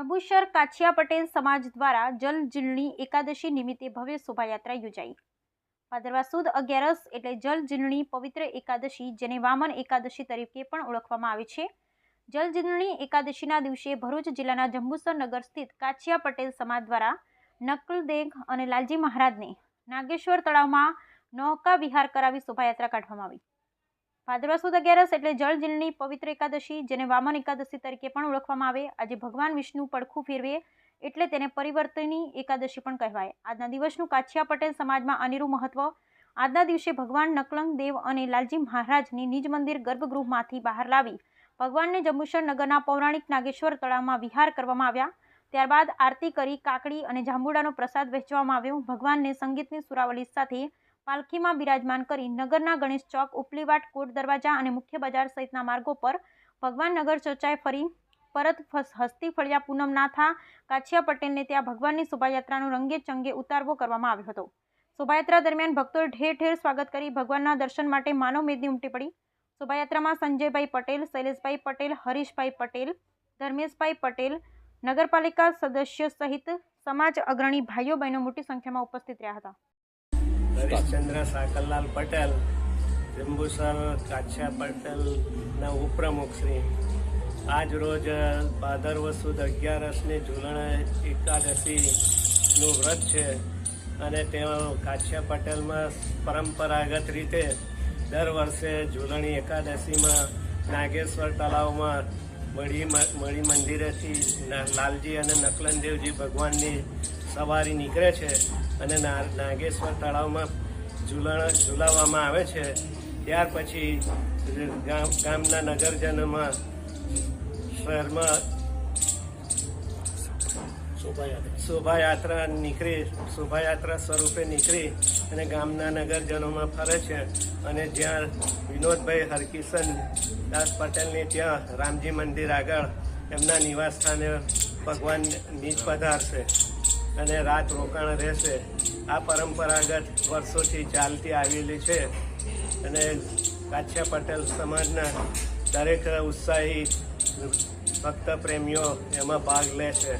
જંબુસર કાછિયા પટેલ સમાજ દ્વારા જલ જીલણી એકાદશી નિમિત્તે ભવ્ય શોભાયાત્રા યોજાઈ. ભાદરવા સુદ અગિયારસ એટલે જલ જીલણી પવિત્ર એકાદશી જેને વામન એકાદશી તરીકે પણ ઓળખવામાં આવે છે. જલ જીલણી એકાદશીના દિવસે ભરૂચ જિલ્લાના જંબુસર નગર સ્થિત કાછિયા પટેલ સમાજ દ્વારા નકલદેગ અને લાલજી મહારાજને નાગેશ્વર તળાવમાં નૌકા વિહાર કરાવી શોભાયાત્રા કાઢવામાં આવી. ભાદરવા સુદ અગિયારસ એટલે જળ જીલની પવિત્ર એકાદશી, જેને વામન એકાદશી તરીકે પણ ઓળખવામાં આવે. આજે ભગવાન વિષ્ણુ પડખું ફેરવે એટલે તેને પરિવર્તની એકાદશી પણ કહેવાય. આજના દિવસનું કાછિયા પટેલ સમાજમાં અનેરું મહત્વ. આજના દિવસે ભગવાન નકલંગ દેવ અને લાલજી મહારાજની નિજ મંદિર ગર્ભગૃહમાંથી બહાર લાવી ભગવાનને જંબુસર નગરના પૌરાણિક નાગેશ્વર તળાવમાં વિહાર કરવામાં આવ્યા. ત્યારબાદ આરતી કરી, કાકડી અને જાંબુડાનો પ્રસાદ વહેંચવામાં આવ્યો. ભગવાનને સંગીતની સુરાવલી સાથે પાલખીમાં બિરાજમાન કરી નગરના ગણેશ ચોક, ઉપલીવાટ કોટ દરવાજા અને મુખ્ય બજાર સહિતના માર્ગો પર ભગવાન નગર ચર્ચાએ ફરી પરત હસ્તી ફળિયા પૂનમનાથા, કાછિયા પટેલને ત્યાં ભગવાનની શોભાયાત્રાનો રંગે ચંગે ઉતારવો કરવામાં આવ્યો હતો. શોભાયાત્રા દરમિયાન ભક્તોએ ઠેર ઠેર સ્વાગત કરી ભગવાનના દર્શન માટે માનવ મેદની ઉમટી પડી. શોભાયાત્રામાં સંજયભાઈ પટેલ, શૈલેષભાઈ પટેલ, હરીશભાઈ પટેલ, ધર્મેશભાઈ પટેલ, નગરપાલિકા સદસ્ય સહિત સમાજ અગ્રણી ભાઈઓ બહેનો મોટી સંખ્યામાં ઉપસ્થિત રહ્યા હતા. હરીશચંદ્ર સાકરલાલ પટેલ, જંબુસર કાછિયા પટેલના ઉપપ્રમુખ શ્રી. આજ રોજ ભાદરવ સુદ અગિયારસની ઝૂલણ એકાદશીનું વ્રત છે. અને તેઓ કાછિયા પટેલમાં પરંપરાગત રીતે દર વર્ષે ઝૂલણી એકાદશીમાં નાગેશ્વર તળાવમાં મળી મળી મંદિરેથી લાલજી અને નકલનદેવજી ભગવાનની સવારી નીકળે છે અને નાગેશ્વર તળાવમાં ઝૂલા ઝૂલાવવામાં આવે છે. ત્યાર પછી ગામ ગામના નગરજનોમાં શહેરમાં શોભાયાત્રા. નીકળી શોભાયાત્રા સ્વરૂપે નીકળી અને ગામના નગરજનોમાં ફરે છે. અને જ્યાં વિનોદભાઈ હરકિશન દાસ પટેલની ત્યાં રામજી મંદિર આગળ એમના નિવાસ સ્થાને ભગવાન નીચ પધારશે. અને રાત રોકાણ રહેશે. આ પરંપરાગત વર્ષોથી ચાલતી આવેલી છે. અને કાછિયા પટેલ સમાજના દરેક ઉત્સાહી ભક્ત પ્રેમીઓ એમાં ભાગ લે છે.